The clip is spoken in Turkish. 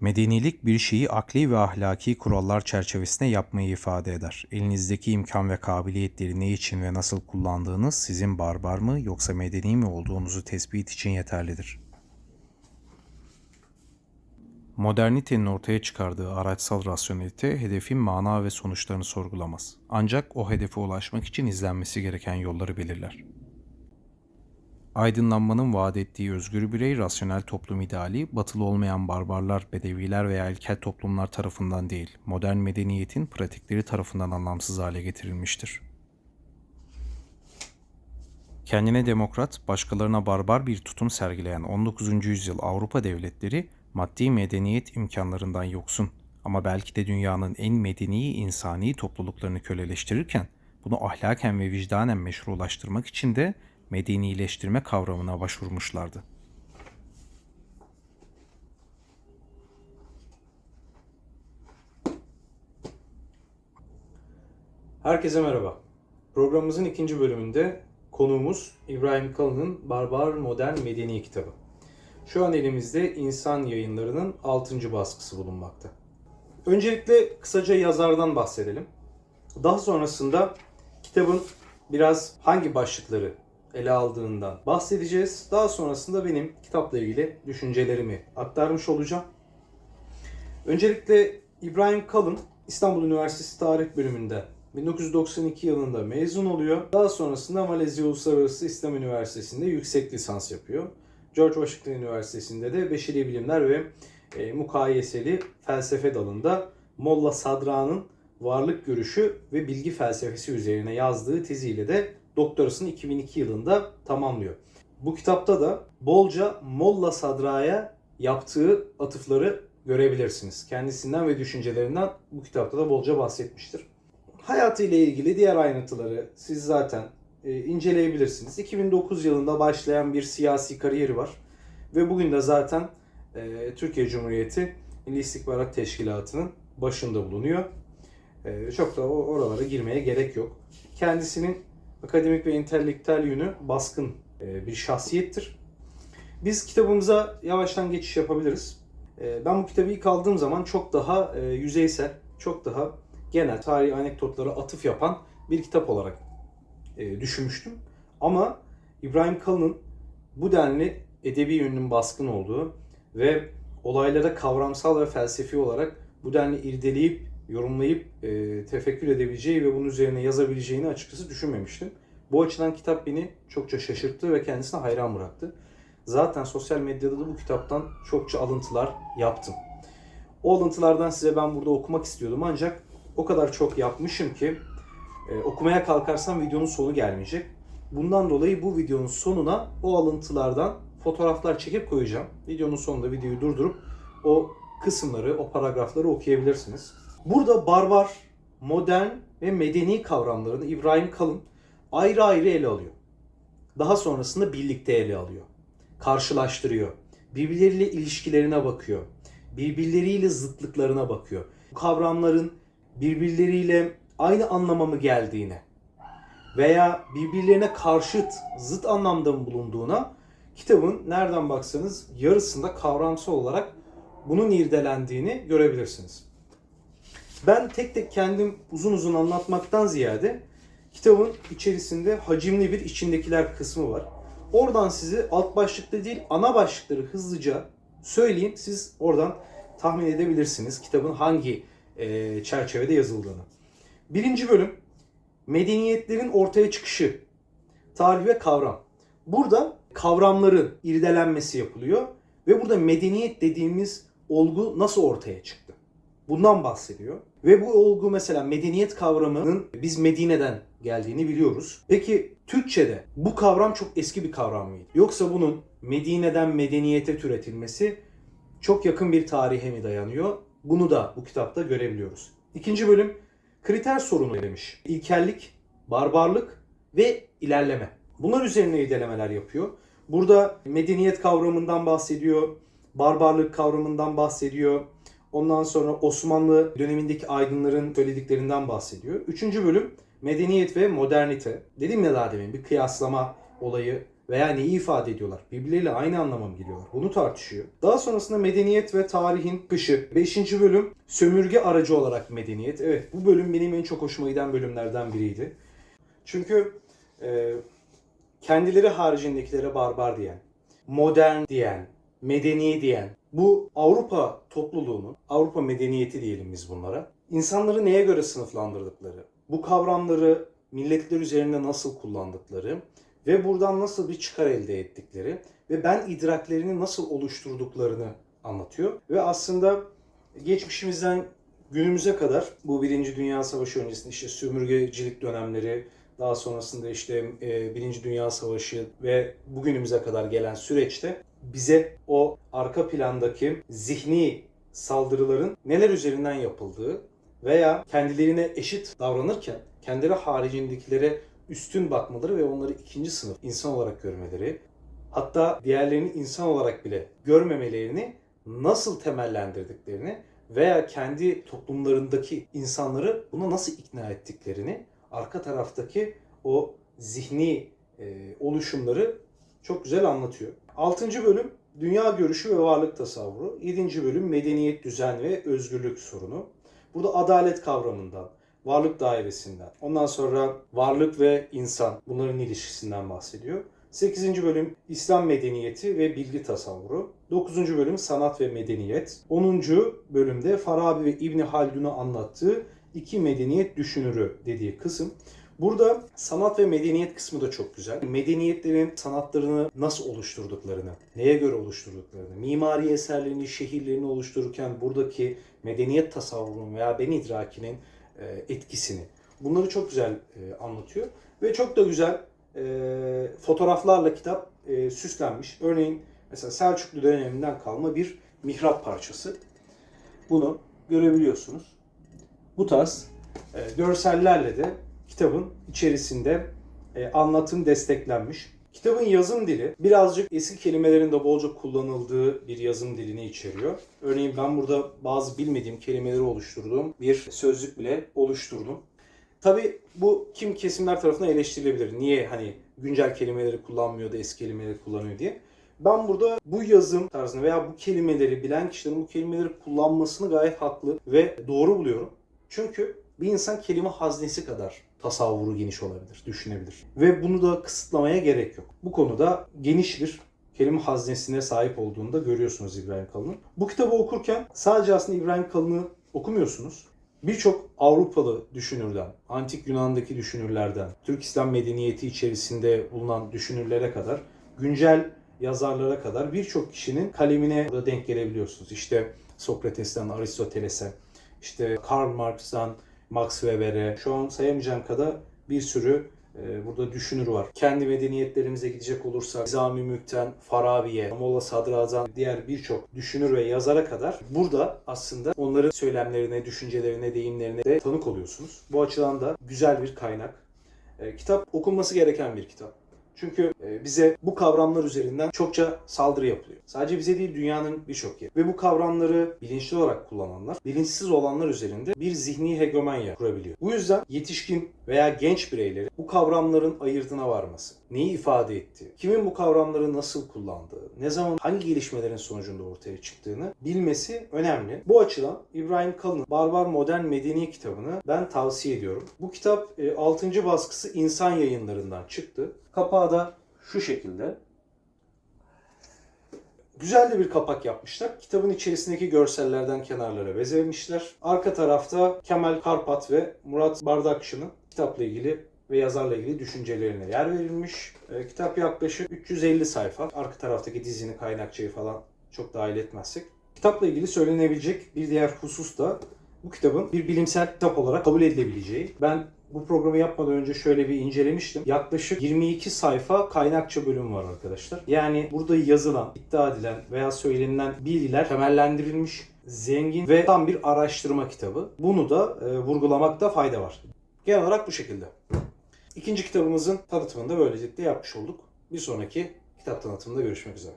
Medenilik bir şeyi akli ve ahlaki kurallar çerçevesinde yapmayı ifade eder. Elinizdeki imkan ve kabiliyetleri ne için ve nasıl kullandığınız sizin barbar mı yoksa medeni mi olduğunuzu tespit için yeterlidir. Modernitenin ortaya çıkardığı araçsal rasyonelite hedefin mana ve sonuçlarını sorgulamaz. Ancak o hedefe ulaşmak için izlenmesi gereken yolları belirler. Aydınlanmanın vaat ettiği özgür birey, rasyonel toplum ideali, batılı olmayan barbarlar, bedeviler veya ilkel toplumlar tarafından değil, modern medeniyetin pratikleri tarafından anlamsız hale getirilmiştir. Kendine demokrat, başkalarına barbar bir tutum sergileyen 19. yüzyıl Avrupa devletleri, maddi medeniyet imkanlarından yoksun ama belki de dünyanın en medeni insani topluluklarını köleleştirirken, bunu ahlaken ve vicdanen meşrulaştırmak için de medenileştirme kavramına başvurmuşlardı. Herkese merhaba. Programımızın ikinci bölümünde konuğumuz İbrahim Kalın'ın Barbar Modern Medeni kitabı. Şu an elimizde İnsan Yayınları'nın 6. baskısı bulunmakta. Öncelikle kısaca yazardan bahsedelim. Daha sonrasında kitabın biraz hangi başlıkları ele aldığından bahsedeceğiz. Daha sonrasında benim kitapla ilgili düşüncelerimi aktarmış olacağım. Öncelikle İbrahim Kalın İstanbul Üniversitesi Tarih Bölümünde 1992 yılında mezun oluyor. Daha sonrasında Malezya Uluslararası İslam Üniversitesi'nde yüksek lisans yapıyor. George Washington Üniversitesi'nde de Beşeri Bilimler ve e, Mukayeseli Felsefe dalında Molla Sadra'nın varlık görüşü ve bilgi felsefesi üzerine yazdığı teziyle de doktorasını 2002 yılında tamamlıyor. Bu kitapta da bolca Molla Sadra'ya yaptığı atıfları görebilirsiniz. Kendisinden ve düşüncelerinden bu kitapta da bolca bahsetmiştir. Hayatı ile ilgili diğer ayrıntıları siz zaten e, inceleyebilirsiniz. 2009 yılında başlayan bir siyasi kariyeri var. Ve bugün de zaten e, Türkiye Cumhuriyeti Milli İstihbarat Teşkilatı'nın başında bulunuyor. E, çok da oralara girmeye gerek yok. Kendisinin akademik ve entelektüel yönü baskın e, bir şahsiyettir. Biz kitabımıza yavaştan geçiş yapabiliriz. E, Ben bu kitabı ilk aldığım zaman çok daha e, yüzeysel, çok daha genel tarihi anekdotlara atıf yapan bir kitap olarak düşünmüştüm. Ama İbrahim Kalın'ın bu denli edebi yönünün baskın olduğu ve olaylara kavramsal ve felsefi olarak bu denli irdeleyip, yorumlayıp e, tefekkür edebileceği ve bunun üzerine yazabileceğini açıkçası düşünmemiştim. Bu açıdan kitap beni çokça şaşırttı ve kendisine hayran bıraktı. Zaten sosyal medyada da bu kitaptan çokça alıntılar yaptım. O alıntılardan size ben burada okumak istiyordum ancak o kadar çok yapmışım ki e, okumaya kalkarsam videonun sonu gelmeyecek. Bundan dolayı bu videonun sonuna o alıntılardan fotoğraflar çekip koyacağım. Videonun sonunda videoyu durdurup o kısımları, o paragrafları okuyabilirsiniz. Burada barbar, modern ve medeni kavramlarını İbrahim Kalın ayrı ayrı ele alıyor. Daha sonrasında birlikte ele alıyor. Karşılaştırıyor. Birbirleriyle ilişkilerine bakıyor. Birbirleriyle zıtlıklarına bakıyor. Bu kavramların birbirleriyle aynı anlama mı geldiğine veya birbirlerine karşıt, zıt anlamda mı bulunduğuna kitabın nereden baksanız yarısında kavramsal olarak bunun irdelendiğini görebilirsiniz. Ben tek tek kendim uzun uzun anlatmaktan ziyade kitabın içerisinde hacimli bir içindekiler kısmı var. Oradan sizi alt başlıkta değil ana başlıkları hızlıca söyleyeyim. Siz oradan tahmin edebilirsiniz kitabın hangi e, çerçevede yazıldığını. Birinci bölüm medeniyetlerin ortaya çıkışı. Tarih ve kavram. Burada kavramların irdelenmesi yapılıyor ve burada medeniyet dediğimiz olgu nasıl ortaya çıktı? Bundan bahsediyor. Ve bu olgu mesela medeniyet kavramının biz Medine'den geldiğini biliyoruz. Peki Türkçe'de bu kavram çok eski bir kavram mıydı? Yoksa bunun Medine'den medeniyete türetilmesi çok yakın bir tarihe mi dayanıyor? Bunu da bu kitapta görebiliyoruz. İkinci bölüm kriter sorunu demiş. İlkellik, barbarlık ve ilerleme. Bunlar üzerine irdelemeler yapıyor. Burada medeniyet kavramından bahsediyor, barbarlık kavramından bahsediyor. Ondan sonra Osmanlı dönemindeki aydınların söylediklerinden bahsediyor. Üçüncü bölüm medeniyet ve modernite. Dedim ya daha demin bir kıyaslama olayı veya neyi ifade ediyorlar? Birbirleriyle aynı anlama mı geliyorlar? Bunu tartışıyor. Daha sonrasında medeniyet ve tarihin kışı. 5. bölüm sömürge aracı olarak medeniyet. Evet bu bölüm benim en çok hoşuma giden bölümlerden biriydi. Çünkü e, kendileri haricindekilere barbar diyen, modern diyen, medeni diyen, bu Avrupa topluluğunun, Avrupa medeniyeti diyelim biz bunlara, insanları neye göre sınıflandırdıkları, bu kavramları milletler üzerinde nasıl kullandıkları ve buradan nasıl bir çıkar elde ettikleri ve ben idraklerini nasıl oluşturduklarını anlatıyor. Ve aslında geçmişimizden günümüze kadar bu Birinci Dünya Savaşı öncesinde işte sömürgecilik dönemleri, daha sonrasında işte e, Birinci Dünya Savaşı ve bugünümüze kadar gelen süreçte bize o arka plandaki zihni saldırıların neler üzerinden yapıldığı veya kendilerine eşit davranırken kendileri haricindekilere üstün bakmaları ve onları ikinci sınıf insan olarak görmeleri hatta diğerlerini insan olarak bile görmemelerini nasıl temellendirdiklerini veya kendi toplumlarındaki insanları buna nasıl ikna ettiklerini arka taraftaki o zihni e, oluşumları çok güzel anlatıyor. 6. bölüm dünya görüşü ve varlık tasavvuru. 7. bölüm medeniyet, düzen ve özgürlük sorunu. Burada adalet kavramından, varlık dairesinden, ondan sonra varlık ve insan bunların ilişkisinden bahsediyor. 8. bölüm İslam medeniyeti ve bilgi tasavvuru. 9. bölüm sanat ve medeniyet. 10. bölümde Farabi ve İbni Haldun'u anlattığı iki medeniyet düşünürü dediği kısım. Burada sanat ve medeniyet kısmı da çok güzel. Medeniyetlerin sanatlarını nasıl oluşturduklarını, neye göre oluşturduklarını, mimari eserlerini, şehirlerini oluştururken buradaki medeniyet tasavvurunun veya ben idrakinin e, etkisini. Bunları çok güzel e, anlatıyor. Ve çok da güzel e, fotoğraflarla kitap süslenmiş. Örneğin mesela Selçuklu döneminden kalma bir mihrap parçası. Bunu görebiliyorsunuz. Bu tarz görsellerle de kitabın içerisinde e, anlatım desteklenmiş. Kitabın yazım dili birazcık eski kelimelerin de bolca kullanıldığı bir yazım dilini içeriyor. Örneğin ben burada bazı bilmediğim kelimeleri oluşturduğum bir sözlük bile oluşturdum. Tabi bu kim kesimler tarafından eleştirilebilir. Niye hani güncel kelimeleri kullanmıyor da eski kelimeleri kullanıyor diye. Ben burada bu yazım tarzını veya bu kelimeleri bilen kişilerin bu kelimeleri kullanmasını gayet haklı ve doğru buluyorum. Çünkü bir insan kelime haznesi kadar tasavvuru geniş olabilir, düşünebilir. Ve bunu da kısıtlamaya gerek yok. Bu konuda geniş bir kelime haznesine sahip olduğunu da görüyorsunuz İbrahim Kalın'ın. Bu kitabı okurken sadece aslında İbrahim Kalın'ı okumuyorsunuz. Birçok Avrupalı düşünürden, antik Yunan'daki düşünürlerden, Türk İslam medeniyeti içerisinde bulunan düşünürlere kadar, güncel yazarlara kadar birçok kişinin kalemine burada denk gelebiliyorsunuz. İşte Sokrates'ten Aristoteles'e, işte Karl Marx'tan Max Weber'e, şu an sayamayacağım kadar bir sürü e, burada düşünür var. Kendi medeniyetlerimize gidecek olursak Nizami Mülk'ten Farabi'ye, Molla Sadrazam, diğer birçok düşünür ve yazara kadar burada aslında onların söylemlerine, düşüncelerine, deyimlerine de tanık oluyorsunuz. Bu açıdan da güzel bir kaynak. E, kitap okunması gereken bir kitap. Çünkü e, bize bu kavramlar üzerinden çokça saldırı yapılıyor. Sadece bize değil dünyanın birçok yeri. Ve bu kavramları bilinçli olarak kullananlar, bilinçsiz olanlar üzerinde bir zihni hegemonya kurabiliyor. Bu yüzden yetişkin veya genç bireyleri bu kavramların ayırdına varması, neyi ifade ettiği, kimin bu kavramları nasıl kullandığı, ne zaman hangi gelişmelerin sonucunda ortaya çıktığını bilmesi önemli. Bu açıdan İbrahim Kalın'ın Barbar Modern Medeni kitabını ben tavsiye ediyorum. Bu kitap 6. baskısı İnsan Yayınlarından çıktı. Kapağı da şu şekilde. Güzel de bir kapak yapmışlar. Kitabın içerisindeki görsellerden kenarlara bezemişler. Arka tarafta Kemal Karpat ve Murat Bardakçı'nın kitapla ilgili ve yazarla ilgili düşüncelerine yer verilmiş. E, kitap yaklaşık 350 sayfa. Arka taraftaki dizini, kaynakçayı falan çok dahil etmezsek. Kitapla ilgili söylenebilecek bir diğer husus da bu kitabın bir bilimsel kitap olarak kabul edilebileceği. Ben bu programı yapmadan önce şöyle bir incelemiştim. Yaklaşık 22 sayfa kaynakça bölüm var arkadaşlar. Yani burada yazılan, iddia edilen veya söylenilen bilgiler temellendirilmiş, zengin ve tam bir araştırma kitabı. Bunu da e, vurgulamakta fayda var. Genel olarak bu şekilde. İkinci kitabımızın tanıtımını da böylelikle yapmış olduk. Bir sonraki kitap tanıtımında görüşmek üzere.